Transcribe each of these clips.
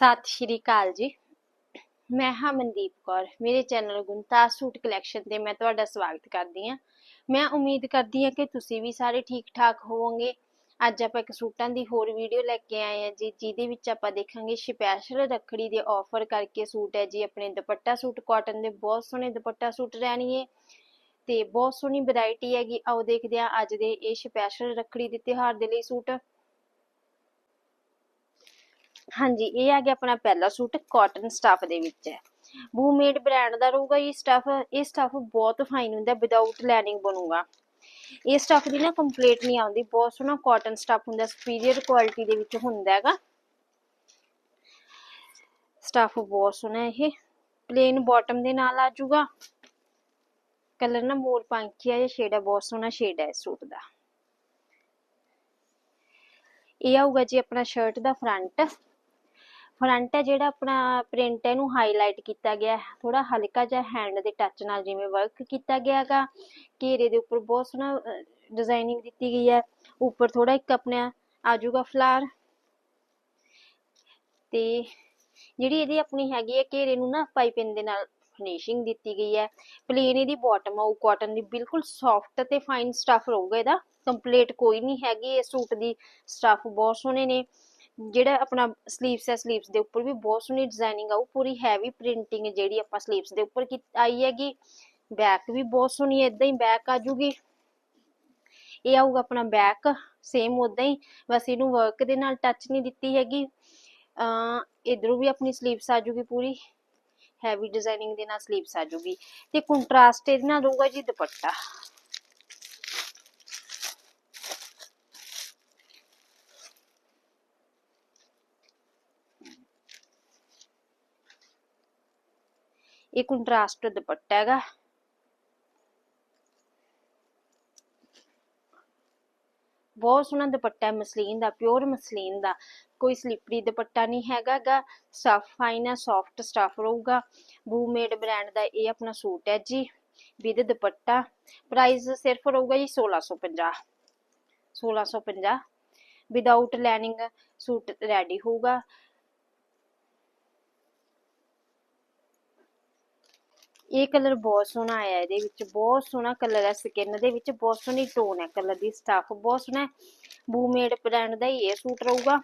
ਸਤਿ ਸ਼੍ਰੀ ਅਕਾਲ ਜੀ। ਮੈਂ ਹਾਂ ਮਨਦੀਪ ਕੌਰ। ਮੇਰੇ ਚੈਨਲ ਗੁੰਤਾਜ ਸੂਟ ਕਲੈਕਸ਼ਨ ਤੇ ਮੈਂ ਤੁਹਾਡਾ ਸਵਾਗਤ ਕਰਦੀ ਹਾਂ। ਮੈਂ ਉਮੀਦ ਕਰਦੀ ਹਾਂ ਕਿ ਤੁਸੀਂ ਵੀ ਸਾਰੇ ਠੀਕ ਠਾਕ ਹੋਵੋਗੇ। ਅੱਜ ਆਪਾਂ ਇੱਕ ਸੂਟਾਂ ਦੀ ਹੋਰ ਵੀਡੀਓ ਲੈ ਕੇ ਆਏ ਹਾਂ ਜੀ, ਜਿਹਦੇ ਵਿੱਚ ਆਪਾਂ ਦੇਖਾਂਗੇ ਸਪੈਸ਼ਲ ਰੱਖੜੀ ਦੇ ਆਫਰ ਕਰਕੇ ਸੂਟ ਹੈ ਜੀ। ਆਪਣੇ ਦੁਪੱਟਾ ਸੂਟ ਕਾਟਨ ਦੇ ਬਹੁਤ ਸੋਹਣੇ ਦੁਪੱਟਾ ਸੂਟ ਰਹਿਣਗੇ ਤੇ ਬਹੁਤ ਸੋਹਣੀ ਵੈਰਾਈਟੀ ਹੈਗੀ। ਆਓ ਦੇਖਦੇ ਹਾਂ ਅੱਜ ਦੇ ਇਹ ਸਪੈਸ਼ਲ ਰੱਖੜੀ ਦੇ ਤਿਉਹਾਰ ਦੇ ਲਈ ਸੂਟ। ਹਾਂਜੀ, ਇਹ ਆ ਗਿਆ ਆਪਣਾ ਪਹਿਲਾ ਸੂਟ ਕਾਟਨ ਸਟਫ ਦੇ ਵਿੱਚ ਹੈ। ਬੂਮੇਡ ਬ੍ਰਾਂਡ ਦਾ ਰਹੂਗਾ ਇਹ ਸਟਫ ਇਹ ਸਟਫ ਬਹੁਤ ਫਾਈਨ ਹੁੰਦਾ ਵਿਦਆਊਟ ਲਾਈਨਿੰਗ ਬਣੂਗਾ। ਇਹ ਸਟਫ ਦੀ ਨਾ ਕੰਪਲੀਟ ਨਹੀਂ ਆਉਂਦੀ, ਬਹੁਤ ਸੋਹਣਾ ਕਾਟਨ ਸਟਫ ਹੁੰਦਾ ਸੁਪੀਰੀਅਰ ਕੁਆਲਿਟੀ ਦੇ ਵਿੱਚ ਹੁੰਦਾ ਹੈਗਾ। ਸਟਫ ਬਹੁਤ ਸੋਹਣਾ ਇਹ ਪਲੇਨ ਬਾਟਮ ਦੇ ਨਾਲ ਆ ਜਾਊਗਾ। ਕਲਰ ਨਾ ਮੋਰ ਪੰਖੀਆ ਜਿਹਾ ਸ਼ੇਡ ਹੈ ਬਹੁਤ ਸੋਹਣਾ ਸ਼ੇਡ ਹੈ ਇਸ ਸੂਟ ਦਾ। ਇਹ ਆਊਗਾ ਜੀ ਆਪਣਾ ਸ਼ਰਟ ਦਾ ਫਰੰਟ ਫਰੰਟ ਹੈ ਜਿਹੜਾ ਆਪਣਾ ਪ੍ਰਿੰਟ ਹੈ, ਇਹਨੂੰ ਹਾਈਲਾਈਟ ਕੀਤਾ ਗਿਆ ਹੈ। ਥੋੜਾ ਹਲਕਾ ਜਿਹਾ ਹੈਂਡ ਦੇ ਟੱਚ ਨਾਲ ਜਿਵੇਂ ਵਰਕ ਕੀਤਾ ਗਿਆ ਘੇਰੇ ਦੇ ਉੱਪਰ ਬਹੁਤ ਸੋਹਣਾ ਡਿਜ਼ਾਈਨਿੰਗ ਦਿੱਤੀ ਗਈ ਹੈ। ਉੱਪਰ ਥੋੜਾ ਇੱਕ ਆਪਣਾ ਆਜੂਗਾ ਫਲਾਰ ਤੇ ਜਿਹੜੀ ਇਹਦੀ ਆਪਣੀ ਹੈਗੀ ਹੈ, ਘੇਰੇ ਨੂੰ ਨਾ ਪਾਈਪਿੰਗ ਦੇ ਨਾਲ ਫਿਨਿਸ਼ਿੰਗ ਦਿੱਤੀ ਗਈ ਹੈ। ਪਲੇਨ ਇਹਦੀ ਬਾਟਮ ਆਊ ਕਾਟਨ ਦੀ ਬਿਲਕੁਲ ਸੌਫਟ ਤੇ ਫਾਈਨ ਸਟਫ ਰਹੂਗਾ ਇਹਦਾ। ਕੰਪਲੀਟ ਕੋਈ ਨਹੀਂ ਹੈਗੀ, ਇਹ ਸੂਟ ਦੀ ਸਟਫ ਬਹੁਤ ਸੋਹਣੇ ਨੇ। ਜਿਹੜਾ ਆਪਣਾ ਸਲੀਵਸ ਹੈ ਸਲੀਵਸ ਦੇ ਉੱਪਰ ਵੀ ਬਹੁਤ ਸੋਹਣੀ ਡਿਜ਼ਾਈਨਿੰਗ ਆਊ ਪੂਰੀ ਹੈਵੀ ਪ੍ਰਿੰਟਿੰਗ ਜਿਹੜੀ ਆਪਾਂ ਸਲੀਵਸ ਦੇ ਉੱਪਰ ਆਈ ਹੈਗੀ। ਬੈਕ ਵੀ ਬਹੁਤ ਸੋਹਣੀ ਇਦਾਂ ਹੀ ਬੈਕ ਆ ਜੂਗੀ। ਇਹ ਆਊਗਾ ਆਪਣਾ ਬੈਕ ਸੇਮ ਉਦਾਂ ਹੀ, ਬਸ ਇਹਨੂੰ ਵਰਕ ਦੇ ਨਾਲ ਟੱਚ ਨਹੀਂ ਦਿੱਤੀ ਹੈਗੀ। ਅ ਇਧਰੋਂ ਵੀ ਆਪਣੀ ਸਲੀਵਸ ਆ ਜੂਗੀ ਪੂਰੀ ਹੈਵੀ ਡਿਜ਼ਾਈਨਿੰਗ ਦੇ ਨਾਲ ਸਲੀਵਸ ਆ ਜੂਗੀ। ਤੇ ਕੰਟਰਾਸਟ ਇਹਦੇ ਨਾਲ ਰਹੂਗਾ ਜੀ ਦੁਪੱਟਾ। ਇਹ ਕੰਟਰਾਸਟ ਦੁਪੱਟਾ ਹੈਗਾ। ਬਹੁਤ ਸੋਹਣਾ ਦੁਪੱਟਾ ਮਸਲੀਨ ਦਾ ਪਿਓਰ ਮਸਲੀਨ ਦਾ। ਕੋਈ ਸਲਿਪਰੀ ਦੁਪੱਟਾ ਨਹੀਂ ਹੈਗਾਗਾ ਸਟਫ ਫਾਈਨ ਹੈ ਸੌਫਟ ਸਟਫ ਰਹੂਗਾ। ਬੂਮੇਡ ਬ੍ਰਾਂਡ ਦਾ ਇਹ ਆਪਣਾ ਸੂਟ ਹੈ ਜੀ ਵਿਦ ਦੁਪੱਟਾ। ਪ੍ਰਾਈਸ ਸਿਰਫ ਰਹੂਗਾ ਜੀ 1650 1650 ਵਿਦਆਊਟ ਲਾਈਨਿੰਗ ਸੂਟ ਰੈਡੀ ਹੋਊਗਾ। ਇਹ ਕਲਰ ਬਹੁਤ ਸੋਹਣਾ ਆਇਆ ਇਹਦੇ ਵਿੱਚ, ਬਹੁਤ ਸੋਹਣਾ ਕਲਰ ਹੈ ਸਕਿਨ ਦੇ ਵਿੱਚ, ਬਹੁਤ ਸੋਹਣੀ ਟੋਨ ਹੈ ਕਲਰ ਦੀ ਸਟਾਫ ਬਹੁਤ ਸੋਹਣਾ ਬੂਮੇਡ ਬ੍ਰਾਂਡ ਦਾ ਇਹ ਸੂਟ ਰਹੂਗਾ।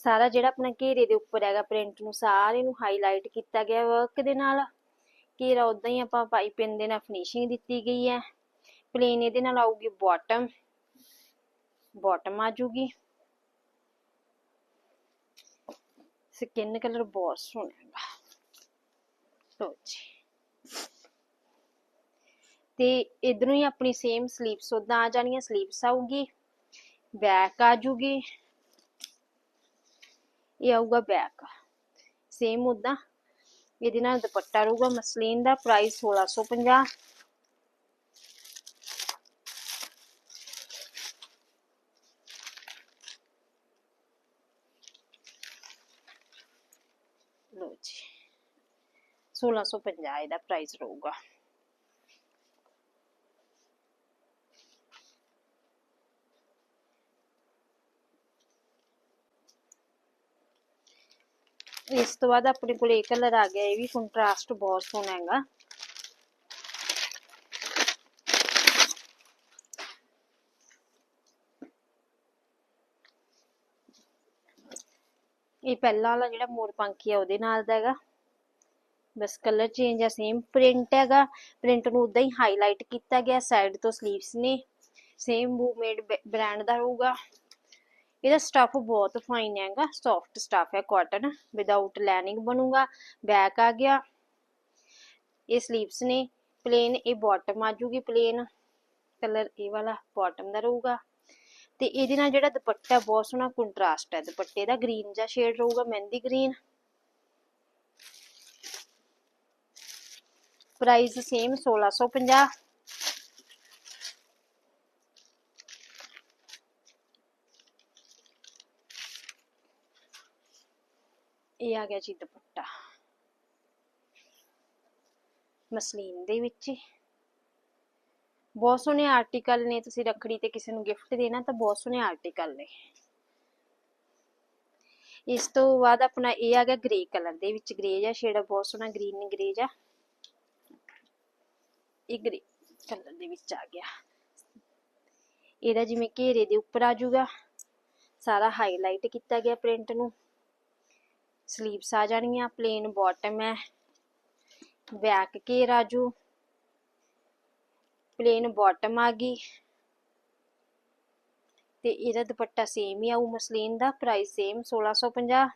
ਸਾਰਾ ਜਿਹੜਾ ਆਪਣਾ ਘੇਰੇ ਦੇ ਉੱਪਰ ਹੈਗਾ ਪ੍ਰਿੰਟ ਨੂੰ, ਸਾਰੇ ਨੂੰ ਹਾਈਲਾਈਟ ਕੀਤਾ ਗਿਆ ਵਰਕ ਦੇ ਨਾਲ। ਘੇਰਾ ਉਦਾਂ ਹੀ ਆਪਾਂ ਪਾਈਪਿੰਗ ਦੇ ਨਾਲ ਫਿਨਿਸ਼ਿੰਗ ਦਿੱਤੀ ਗਈ ਹੈ। ਪਲੇਨ ਇਹਦੇ ਨਾਲ ਆਊਗੀ ਬਾਟਮ ਬਾਟਮ ਆ ਜੂਗੀ। ਸਕਿਨ ਕਲਰ ਬਹੁਤ ਸੋਹਣਾ ਹੈਗਾ ਲੋ ਜੀ। ਤੇ ਇਧਰੋਂ ਹੀ ਆਪਣੀ ਸੇਮ ਸਲੀਵਸ ਉਦਾਂ ਆ ਜਾਣੀਆਂ ਸਲੀਵਸ ਆਊਗੀ। ਬੈਕ ਆ ਜੂਗੀ। ਇਹ ਆਊਗਾ ਬੈਕ ਸੇਮ ਉਦਾਂ ਇਹਦੇ ਨਾਲ ਦੁਪੱਟਾ ਰਹੂਗਾ ਮਸਲੀਨ ਦਾ ਪ੍ਰਾਈਸ 1650 ਲੋ ਜੀ 1650 ਇਹਦਾ ਪ੍ਰਾਈਸ ਰਹੂਗਾ ਇਸ ਤੋਂ ਬਾਅਦ ਆਪਣੇ ਕੋਲ ਇਹ ਕਲਰ ਆ ਗਿਆ ਇਹ ਵੀ ਕੰਟਰਾਸਟ ਬਹੁਤ ਸੋਹਣਾ ਹੈਗਾ ਇਹ ਪਹਿਲਾ ਵਾਲਾ ਜਿਹੜਾ ਮੋਰ ਪੰਖੀ ਆ ਉਹਦੇ ਨਾਲ ਦਾ ਹੈਗਾ ਬਸ ਕਲਰ ਚੇਂਜ ਆ ਸੇਮ ਪ੍ਰਿੰਟ ਹੈਗਾ। ਪ੍ਰਿੰਟ ਨੂੰ ਉਦਾਂ ਹੀ ਹਾਈਲਾਈਟ ਕੀਤਾ ਗਿਆ ਸਾਈਡ ਤੋਂ ਸਲੀਵਸ ਨੇ। ਸੇਮ ਬੂਮੇਡ ਬ੍ਰਾਂਡ ਦਾ ਹੋਊਗਾ। ਇਹਦਾ ਸਟਫ ਬਹੁਤ ਫਾਈਨ ਹੈਗਾ ਸੌਫਟ ਸਟਫ ਹੈ ਕਾਟਨ ਵਿਦਆਊਟ ਲਾਈਨਿੰਗ ਬਣੂਗਾ ਬੈਕ ਆ ਗਿਆ। ਇਹ ਸਲੀਵਸ ਨੇ ਪਲੇਨ ਇਹ ਬਾਟਮ ਆ ਜੂਗੀ ਪਲੇਨ ਕਲਰ ਇਹ ਵਾਲਾ ਬਾਟਮ ਦਾ ਰਹੂਗਾ। ਤੇ ਇਹਦੇ ਨਾਲ ਜਿਹੜਾ ਦੁਪੱਟਾ ਬਹੁਤ ਸੋਹਣਾ ਕੰਟਰਾਸਟ ਹੈ। ਦੁਪੱਟੇ ਦਾ ਗ੍ਰੀਨ ਜਿਹਾ ਸ਼ੇਡ ਰਹੂਗਾ, ਮਹਿੰਦੀ ਗ੍ਰੀਨ ਪ੍ਰਾਈਸ ਸੇਮ 1650 ਇਹ ਆ ਗਿਆ ਜੀ ਦੁਪੱਟਾ ਮਸਲੀਨ ਦੇ ਵਿੱਚ ਬਹੁਤ ਸੋਹਣੇ ਆਰਟੀਕਲ ਨੇ ਤੁਸੀਂ ਰੱਖੜੀ ਤੇ ਕਿਸੇ ਨੂੰ ਗਿਫਟ ਦੇਣਾ ਤਾਂ ਬਹੁਤ ਸੋਹਣੇ ਆਰਟੀਕਲ ਨੇ ਇਸ ਤੋਂ ਬਾਅਦ ਆਪਣਾ ਇਹ ਆ ਗਿਆ ਗ੍ਰੇ ਕਲਰ ਦੇ ਵਿੱਚ ਗ੍ਰੇ ਜਿਹਾ ਸ਼ੇਡ ਬਹੁਤ ਸੋਹਣਾ ਗ੍ਰੀਨ ਗ੍ਰੇ ਜਿਹਾ ਇਹ ਗ੍ਰੇ ਕਲਰ ਦੇ ਵਿੱਚ ਆ ਗਿਆ। ਇਹਦਾ ਜਿਵੇਂ ਘੇਰੇ ਦੇ ਉੱਪਰ ਆ ਜਾਊਗਾ। ਸਾਰਾ ਹਾਈਲਾਈਟ ਕੀਤਾ ਗਿਆ ਪ੍ਰਿੰਟ ਨੂੰ। ਸਲੀਵਸ ਆ ਜਾਣਗੀਆਂ ਪਲੇਨ ਬਾਟਮ ਹੈ। ਬੈਕ ਘੇਰ ਆ ਜੂ ਪਲੇਨ ਬਾਟਮ ਆ ਗਈ। ਤੇ ਇਹਦਾ ਦੁਪੱਟਾ ਸੇਮ ਹੀ ਆਊ, ਮਸਲੀਨ ਦਾ। ਪ੍ਰਾਈਸ ਸੇਮ 1650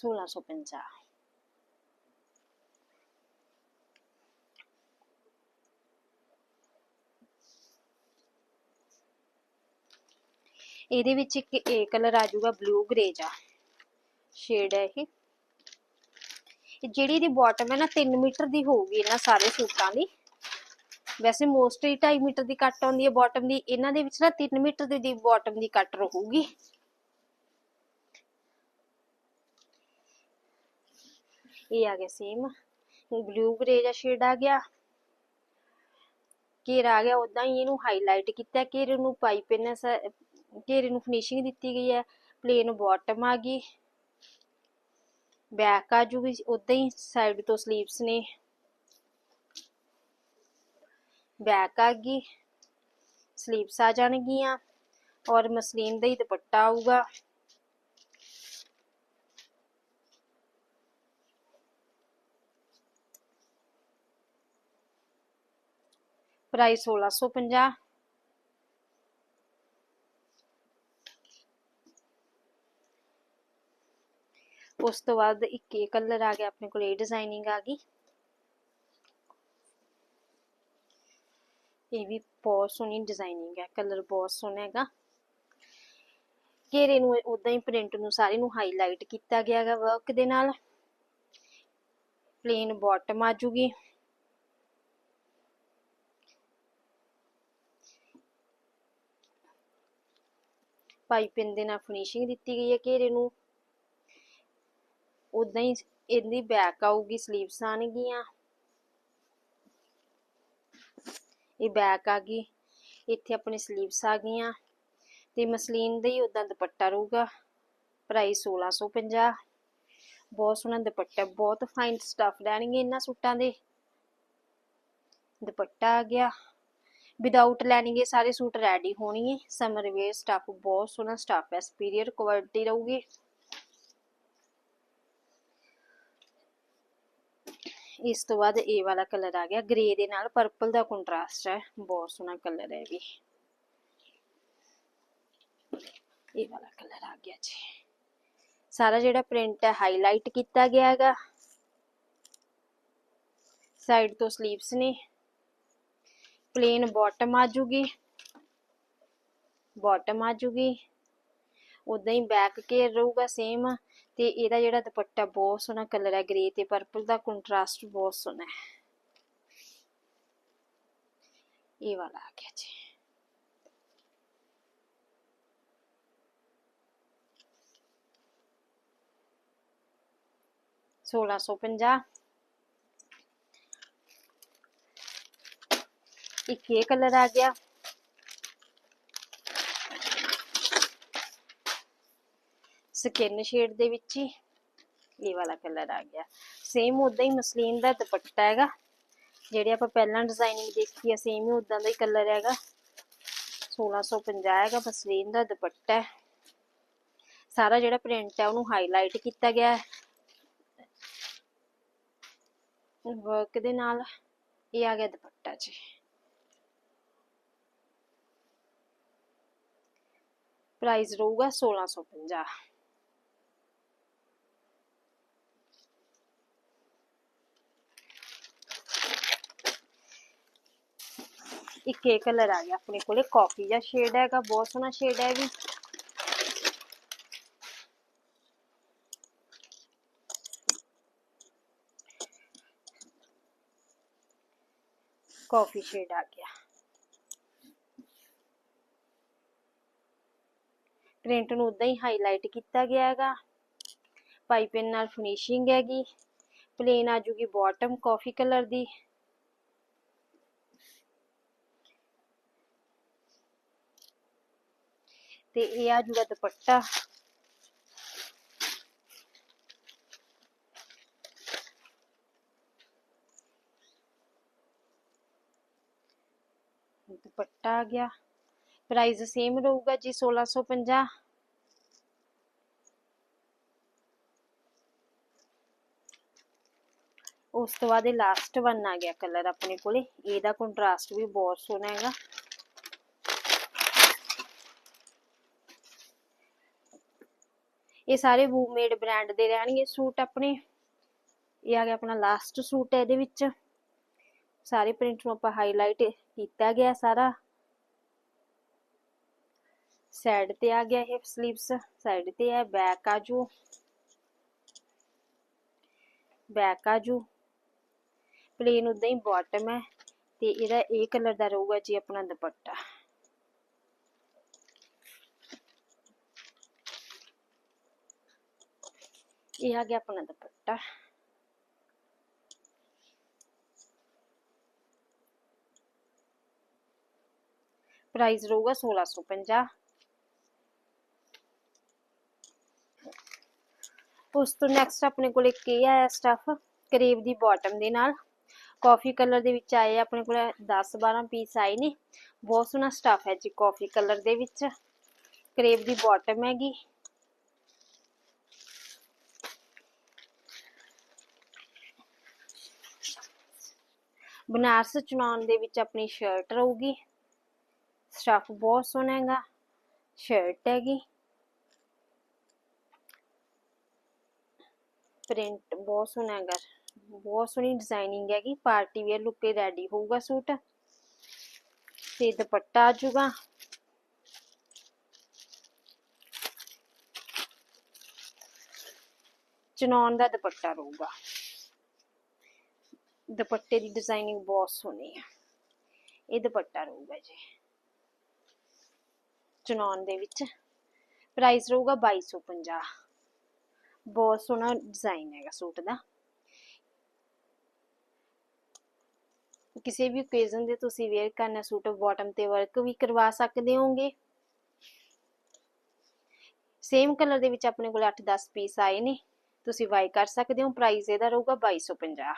1650 ਇਹਦੇ ਵਿੱਚ ਇੱਕ, ਇਹ ਕਲਰ ਆ ਜਾਊਗਾ ਬਲੂ ਗ੍ਰੇ ਜਾ। ਸ਼ੇਡ ਹੈ ਇਹ। ਜਿਹੜੀ ਇਹਦੀ ਬਾਟਮ ਹੈ ਨਾ 3 ਮੀਟਰ ਦੀ ਹੋਊਗੀ ਇਹਨਾਂ ਸਾਰੇ ਸੂਟਾਂ ਦੀ। ਵੈਸੇ ਮੋਸਟਲੀ 2.5 ਮੀਟਰ ਦੀ ਕੱਟ ਆਉਂਦੀ ਹੈ ਬਾਟਮ ਦੀ। ਇਹਨਾਂ ਦੇ ਵਿੱਚ ਨਾ 3 ਮੀਟਰ ਦੀ ਦੀ ਬਾਟਮ ਦੀ ਕੱਟ ਰਹੂਗੀ। ਇਹ ਆ ਗਿਆ ਸੇਮ ਬਲੂ ਗ੍ਰੇ ਦਾ ਸ਼ੇਡ ਆ ਗਿਆ। ਘੇਰਾ ਆ ਗਿਆ ਉਦਾਂ ਹੀ ਇਹਨੂੰ ਹਾਈਲਾਈਟ ਕੀਤਾ। ਘੇਰੇ ਨੂੰ ਪਾਈਪ ਘੇਰੇ ਨੂੰ ਫਿਨਿਸ਼ਿੰਗ ਦਿੱਤੀ ਗਈ ਹੈ। ਪਲੇਨ ਬਾਟਮ ਆ ਗਈ। ਬੈਕ ਆ ਜੂਗੀ ਉਦਾਂ ਹੀ ਸਾਈਡ ਤੋਂ ਸਲੀਵਸ ਨੇ। ਬੈਕ ਆ ਗਈ। ਸਲੀਵਸ ਆ ਜਾਣਗੀਆਂ। ਔਰ ਮਸਲੀਨ ਦਾ ਹੀ ਦੁਪੱਟਾ ਆਊਗਾ। ਪ੍ਰਾਈਸ 1650 ਉਸ ਤੋਂ ਬਾਅਦ ਇੱਕ ਇਹ ਕਲਰ ਆ ਗਿਆ, ਆਪਣੇ ਕੋਲ ਇਹ ਡਿਜ਼ਾਈਨਿੰਗ ਆ ਗਈ। ਇਹ ਵੀ ਬਹੁਤ ਸੋਹਣੀ ਡਿਜ਼ਾਈਨਿੰਗ ਹੈ, ਕਲਰ ਬਹੁਤ ਸੋਹਣਾ ਹੈਗਾ। ਘੇਰੇ ਨੂੰ ਉਦਾਂ ਹੀ ਪ੍ਰਿੰਟ ਨੂੰ ਸਾਰੇ ਨੂੰ ਹਾਈਲਾਈਟ ਕੀਤਾ ਗਿਆ ਹੈਗਾ ਵਰਕ ਦੇ ਨਾਲ। ਪਲੇਨ ਬਾਟਮ ਆ ਜੂਗੀ। ਪਾਈਪਿੰਗ ਦੇ ਨਾਲ ਫਿਨਿਸ਼ਿੰਗ ਦਿੱਤੀ ਗਈ ਹੈ ਘੇਰੇ ਨੂੰ। ਉਦਾਂ ਹੀ ਇਹਦੀ ਬੈਕ ਆਊਗੀ ਸਲੀਵਸ ਆਣਗੀਆਂ ਇਹ ਬੈਕ ਆ ਗਈ। ਇੱਥੇ ਆਪਣੇ ਸਲੀਵਸ ਆ ਗਈਆਂ ਤੇ ਮਸਲੀਨ ਦਾ ਹੀ ਉਦਾਂ ਦੁਪੱਟਾ ਰਹੂਗਾ। ਪ੍ਰਾਈਸ 1650 ਬਹੁਤ ਸੋਹਣਾ ਦੁਪੱਟਾ, ਬਹੁਤ ਫਾਈਨ ਸਟਫ ਲੈਣਗੇ ਇਹਨਾਂ ਸੂਟਾਂ ਦੇ। ਦੁਪੱਟਾ ਆ ਗਿਆ। ਵਿਦਆਊਟ ਲੈਣਗੇ ਇਹ ਸਾਰੇ ਸੂਟ ਰੈਡੀ ਹੋਣਗੇ ਸਮਰ ਵੇਅਰ ਸਟਫ ਬਹੁਤ ਸੋਹਣਾ ਸਟਫ ਹੈ। ਸੁਪੀਰੀਅਰ ਕੁਆਲਿਟੀ ਰਹੂਗੀ। ਇਸ ਤੋਂ ਬਾਅਦ ਇਹ ਵਾਲਾ ਕਲਰ ਆ ਗਿਆ। ਗ੍ਰੇ ਦੇ ਨਾਲ ਪਰਪਲ ਦਾ ਕੰਟਰਾਸਟ ਹੈ। ਬਹੁਤ ਸੋਹਣਾ ਕਲਰ ਹੈ ਵੀ। ਇਹ ਵਾਲਾ ਕਲਰ ਆ ਗਿਆ ਜੀ। ਸਾਰਾ ਜਿਹੜਾ ਪ੍ਰਿੰਟ ਹੈ ਹਾਈਲਾਈਟ ਕੀਤਾ ਗਿਆ ਹੈਗਾ। ਸਾਈਡ ਤੋਂ ਸਲੀਵਸ ਨੇ। ਪਲੇਨ ਬਾਟਮ ਆ ਜੂਗੀ। ਬਾਟਮ ਆ ਜੂਗੀ। ਉਦਾਂ ਹੀ ਬੈਕ ਘੇਰ ਰਹੂਗਾ ਸੇਮ ਤੇ ਇਹਦਾ ਜਿਹੜਾ ਦੁਪੱਟਾ ਬਹੁਤ ਸੋਹਣਾ ਕਲਰ ਹੈ ਗ੍ਰੇ ਤੇ ਪਰਪਲ ਦਾ ਕੰਟਰਾਸਟ ਬਹੁਤ ਸੋਹਣਾ ਹੈ। ਇਹ ਵਾਲਾ ਆ ਗਿਆ ਜੀ। ਸੋਲਾਂ ਸੌ ਪੰਜਾਹ। ਇੱਕ ਇਹ ਕਲਰ ਆ ਗਿਆ? ਸਕਿਨ ਸ਼ੇਡ ਦੇ ਵਿੱਚ ਹੀ ਇਹ ਵਾਲਾ ਕਲਰ ਆ ਗਿਆ। ਸੇਮ ਉਦਾਂ ਹੀ ਮਸਲੀਨ ਦਾ ਦੁਪੱਟਾ ਹੈਗਾ। ਜਿਹੜੇ ਆਪਾਂ ਪਹਿਲਾਂ ਡਿਜ਼ਾਈਨਿੰਗ ਦੇਖੀ ਹੈ ਸੇਮ ਹੀ ਉਦਾਂ ਦਾ ਹੀ ਕਲਰ ਹੈਗਾ। 1650 ਹੈਗਾ ਮਸਲੀਨ ਦਾ ਦੁਪੱਟਾ। ਸਾਰਾ ਜਿਹੜਾ ਪ੍ਰਿੰਟ ਹੈ ਉਹਨੂੰ ਹਾਈਲਾਈਟ ਕੀਤਾ ਗਿਆ ਹੈ। ਵਰਕ ਦੇ ਨਾਲ ਇਹ ਆ ਗਿਆ ਦੁਪੱਟਾ ਜੀ। ਪ੍ਰਾਈਸ ਰਹੂਗਾ 1650 ਇੱਕ ਇਹ ਕਲਰ ਆ ਗਿਆ ਆਪਣੇ ਕੋਲੇ ਕਾਫੀ ਜਿਹਾ ਸ਼ੇਡ ਹੈਗਾ, ਬਹੁਤ ਸੋਹਣਾ ਸ਼ੇਡ ਹੈ ਵੀ। ਕਾਫੀ ਸ਼ੇਡ ਆ ਗਿਆ। ਪ੍ਰਿੰਟ ਨੂੰ ਉਦਾਂ ਹੀ ਹਾਈਲਾਈਟ ਕੀਤਾ ਗਿਆ ਹੈਗਾ। ਪਾਈਪਿੰਗ ਨਾਲ ਫਿਨਿਸ਼ਿੰਗ ਹੈਗੀ। ਪਲੇਨ ਆ ਜੂਗੀ ਬਾਟਮ ਕਾਫੀ ਕਲਰ ਦੀ। ਤੇ ਇਹ ਆ ਜੂਗਾ ਦੁਪੱਟਾ। ਦੁਪੱਟਾ ਆ ਗਿਆ। ਪ੍ਰਾਈਸ ਸੇਮ ਰਹੂਗਾ ਜੀ 1650 ਉਸ ਤੋਂ ਬਾਅਦ ਇਹ ਲਾਸਟ ਵਨ ਆ ਗਿਆ ਕਲਰ ਆਪਣੇ ਕੋਲੇ। ਇਹਦਾ ਕੰਟਰਾਸਟ ਵੀ ਬਹੁਤ ਸੋਹਣਾ ਹੈਗਾ। ਇਹ ਸਾਰੇ ਵੂਮੇਡ ਬ੍ਰਾਂਡ ਦੇ ਰਹਿਣਗੇ ਸੂਟ ਆਪਣੇ। ਇਹ ਆ ਗਿਆ ਆਪਣਾ ਲਾਸਟ ਸੂਟ ਹੈ ਇਹਦੇ ਵਿੱਚ। ਸਾਰੇ ਪ੍ਰਿੰਟ ਨੂੰ ਆਪਾਂ ਹਾਈਲਾਈਟ ਕੀਤਾ ਗਿਆ ਸਾਰਾ। ਸਾਈਡ ਤੇ ਆ ਗਿਆ ਇਹ ਸਲੀਵਸ ਸਾਈਡ ਤੇ ਹੈ ਬੈਕ ਆ ਆਜੂ। ਬੈਕ ਆ ਆਜੂ। ਪਲੇਨ ਉਦਾਂ ਹੀ ਬਾਟਮ ਹੈ ਤੇ ਇਹਦਾ ਇਹ ਕਲਰ ਦਾ ਰਹੂਗਾ ਜੀ ਆਪਣਾ ਦੁਪੱਟਾ। ਇਹ ਆ ਗਿਆ ਆਪਣਾ ਦੁਪੱਟਾ। ਪ੍ਰਾਈਸ ਰਹੂਗਾ 1650 ਉਸ ਤੋਂ ਨੈਕਸਟ ਆਪਣੇ ਕੋਲ ਇੱਕ ਇਹ ਆਇਆ ਸਟਫ ਕਰੇਵ ਦੀ ਬਾਟਮ ਦੇ ਨਾਲ। ਕਾਫੀ ਕਲਰ ਦੇ ਵਿੱਚ ਆਏ ਆਪਣੇ ਕੋਲ 10 12 ਪੀਸ ਆਏ ਨੇ। ਬਹੁਤ ਸੋਹਣਾ ਸਟਫ ਹੈ ਜੀ ਕਾਫੀ ਕਲਰ ਦੇ ਵਿੱਚ। ਕਰੇਵ ਦੀ ਬਾਟਮ ਹੈਗੀ। ਬਨਾਰਸ ਚੁਣਾਉਣ ਦੇ ਵਿੱਚ ਆਪਣੀ ਸ਼ਰਟ ਰਹੂਗੀ। ਸਟਫ ਬਹੁਤ ਸੋਹਣਾ ਹੈਗਾ। ਸ਼ਰਟ ਹੈਗੀ। ਪ੍ਰਿੰਟ ਬਹੁਤ ਸੋਹਣਾ ਹੈਗਾ। ਬਹੁਤ ਸੋਹਣੀ ਡਿਜ਼ਾਈਨਿੰਗ ਹੈਗੀ। ਪਾਰਟੀ ਵੇਅਰ ਲੁੱਕ ਤੇ ਰੈਡੀ ਹੋਊਗਾ ਸੂਟ ਤੇ ਦੁਪੱਟਾ ਆ ਜਾਊਗਾ। ਚਨੌਨ ਦਾ ਦੁਪੱਟਾ ਰਹੂਗਾ। ਦੁਪੱਟੇ ਦੀ ਡਿਜ਼ਾਈਨਿੰਗ ਬਹੁਤ ਸੋਹਣੀ ਹੈ ਇਹ ਦੁਪੱਟਾ ਰਹੂਗਾ ਜੀ। ਚਨੌਨ ਦੇ ਵਿੱਚ। ਪ੍ਰਾਈਸ ਰਹੂਗਾ 2250 ਬਹੁਤ ਸੋਹਣਾ ਡਿਜ਼ਾਈਨ ਹੈਗਾ ਸੂਟ ਦਾ। ਕਿਸੇ ਵੀ ਓਕੇਜ਼ਨ ਦੇ ਤੁਸੀਂ ਵੇਅਰ ਕਰਨਾ ਸੂਟ ਬਾਟਮ ਤੇ ਵਰਕ ਵੀ ਕਰਵਾ ਸਕਦੇ ਹੋਗੇ ਸੇਮ ਕਲਰ ਦੇ ਵਿੱਚ ਆਪਣੇ ਕੋਲ 8-10 ਪੀਸ ਆਏ ਨੇ। ਤੁਸੀਂ ਬਾਈ ਕਰ ਸਕਦੇ ਹੋ ਪ੍ਰਾਈਸ ਇਹਦਾ ਰਹੂਗਾ 2250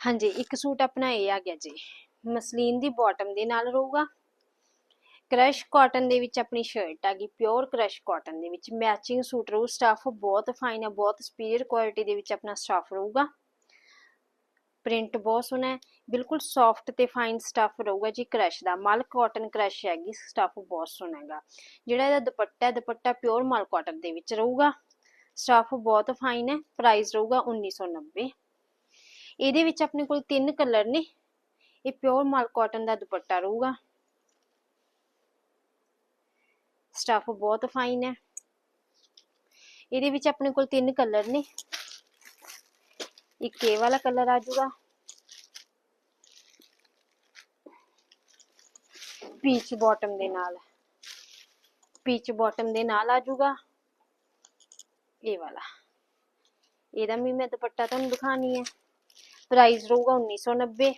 ਹਾਂਜੀ, ਇੱਕ ਸੂਟ ਆਪਣਾ ਇਹ ਆ ਗਿਆ ਜੀ। ਮਸਲੀਨ ਦੀ ਬਾਟਮ ਦੇ ਨਾਲ ਰਹੂਗਾ। ਕ੍ਰਸ਼ ਕਾਟਨ ਦੇ ਵਿੱਚ ਆਪਣੀ ਸ਼ਰਟ ਆ ਗਈ ਪਿਓਰ ਕ੍ਰਸ਼ ਕਾਟਨ ਦੇ ਵਿੱਚ ਮੈਚਿੰਗ ਸੂਟ ਰਹੂ ਸਟਾਫ ਬਹੁਤ ਫਾਈਨ ਹੈ ਬਹੁਤ ਸੁਪੀਰੀਅਰ ਕੁਆਲਿਟੀ ਦੇ ਵਿੱਚ ਆਪਣਾ ਸਟਾਫ ਰਹੂਗਾ। ਪ੍ਰਿੰਟ ਬਹੁਤ ਸੋਹਣਾ ਹੈ, ਬਿਲਕੁਲ ਸੌਫਟ ਤੇ ਫਾਈਨ ਸਟਾਫ ਰਹੂਗਾ ਜੀ ਕ੍ਰਸ਼ ਦਾ, ਮਲ ਕਾਟਨ ਕ੍ਰਸ਼ ਹੈਗੀ ਸਟਾਫ ਬਹੁਤ ਸੋਹਣਾ ਹੈਗਾ। ਜਿਹੜਾ ਇਹਦਾ ਦੁਪੱਟਾ ਹੈ ਦੁਪੱਟਾ ਪਿਓਰ ਮਲ ਕਾਟਨ ਦੇ ਵਿੱਚ ਰਹੂਗਾ ਸਟਾਫ ਬਹੁਤ ਫਾਈਨ ਹੈ ਪ੍ਰਾਈਸ ਰਹੂਗਾ 1990 ਇਹਦੇ ਵਿੱਚ ਆਪਣੇ ਕੋਲ ਤਿੰਨ ਕਲਰ ਨੇ, ਇਹ ਪਿਓਰ ਮਲ ਕਾਟਨ ਦਾ ਦੁਪੱਟਾ ਰਹੂਗਾ। ਸਟਫ ਬਹੁਤ ਫਾਈਨ ਹੈ। ਇਹਦੇ ਵਿੱਚ ਆਪਣੇ ਕੋਲ ਤਿੰਨ ਕਲਰ ਨੇ। ਇੱਕ ਇਹ ਵਾਲਾ ਕਲਰ ਆ ਜਾਊਗਾ। ਪੀਚ ਬਾਟਮ ਦੇ ਨਾਲ। ਪੀਚ ਬਾਟਮ ਦੇ ਨਾਲ ਆ ਜਾਊਗਾ। ਇਹ ਵਾਲਾ। ਇਹਦਾ ਵੀ ਮੈਂ ਦੁਪੱਟਾ ਤੁਹਾਨੂੰ ਦਿਖਾਣੀ ਹੈ। ਪ੍ਰਾਈਸ ਰਹੂਗਾ 1990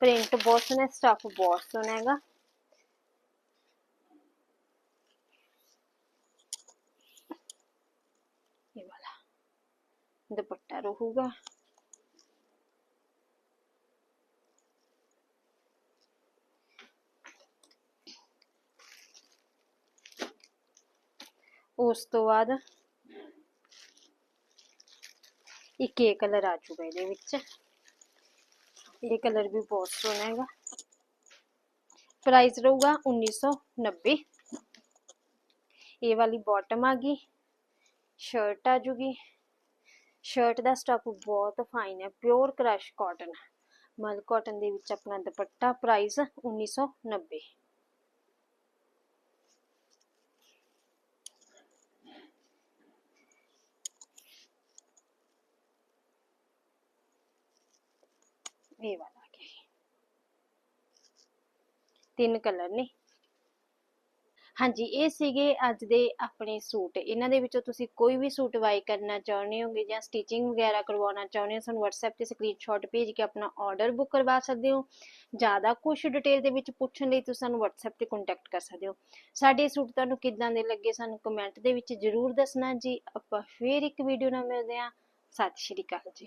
ਪ੍ਰਿੰਟ ਬਹੁਤ ਸੋਹਣਾ ਸਟਫ ਬਹੁਤ ਸੋਹਣਾ ਹੈਗਾ ਇਹ ਵਾਲਾ ਦੁਪੱਟਾ ਰਹੂਗਾ ਉਸ ਤੋਂ ਬਾਅਦ ਇੱਕ ਇਹ ਕਲਰ ਆ ਚੁੱਕਾ ਇਹਦੇ ਵਿੱਚ ਇਹ ਕਲਰ ਵੀ ਬਹੁਤ ਸੋਹਣਾ ਹੈਗਾ ਪ੍ਰਾਈਸ ਰਹੂਗਾ 1990 ਇਹ ਵਾਲੀ ਬਾਟਮ ਆ ਗਈ ਸ਼ਰਟ ਆ ਜੂਗੀ ਸ਼ਰਟ ਦਾ ਸਟਫ ਬਹੁਤ ਫਾਈਨ ਹੈ ਪਿਓਰ ਕ੍ਰਸ਼ ਕਾਟਨ ਮਲ ਕਾਟਨ ਦੇ ਵਿੱਚ ਆਪਣਾ ਦੁਪੱਟਾ ਪ੍ਰਾਈਸ 1990 ਇਹ ਵਾਲਾ ਆ ਤਿੰਨ ਕਲਰ ਨੇ। ਹਾਂਜੀ, ਇਹ ਸੀਗੇ ਅੱਜ ਦੇ ਆਪਣੇ ਸੂਟ। ਇਹਨਾਂ ਦੇ ਵਿੱਚੋਂ ਤੁਸੀਂ ਕੋਈ ਵੀ ਸੂਟ ਵਾਈ ਕਰਨਾ ਚਾਹੁੰਦੇ ਹੋਗੇ ਜਾਂ ਸਟਿਚਿੰਗ ਵਗੈਰਾ ਕਰਵਾਉਣਾ ਚਾਹੁੰਦੇ ਹੋ, ਸਾਨੂੰ WhatsApp ਤੇ ਸਕਰੀਨਸ਼ਾਟ ਭੇਜ ਕੇ ਆਪਣਾ ਆਰਡਰ ਬੁੱਕ ਕਰਵਾ ਸਕਦੇ ਹੋ। ਜ਼ਿਆਦਾ ਕੁਝ ਡਿਟੇਲ ਦੇ ਵਿੱਚ ਪੁੱਛਣ ਲਈ ਤੁਸੀਂ ਸਾਨੂੰ WhatsApp ਤੇ ਕੰਟੈਕਟ ਕਰ ਸਕਦੇ ਹੋ। ਸਾਡੇ ਸੂਟ ਤੁਹਾਨੂੰ ਕਿੱਦਾਂ ਦੇ ਲੱਗੇ ਸਾਨੂੰ ਕਮੈਂਟ ਦੇ ਵਿੱਚ ਜ਼ਰੂਰ ਦੱਸਣਾ ਜੀ। ਆਪਾਂ ਫੇਰ ਇੱਕ ਵੀਡੀਓ ਨਾਲ ਮਿਲਦੇ ਹਾਂ। ਸਤਿ ਸ਼੍ਰੀ ਅਕਾਲ ਜੀ।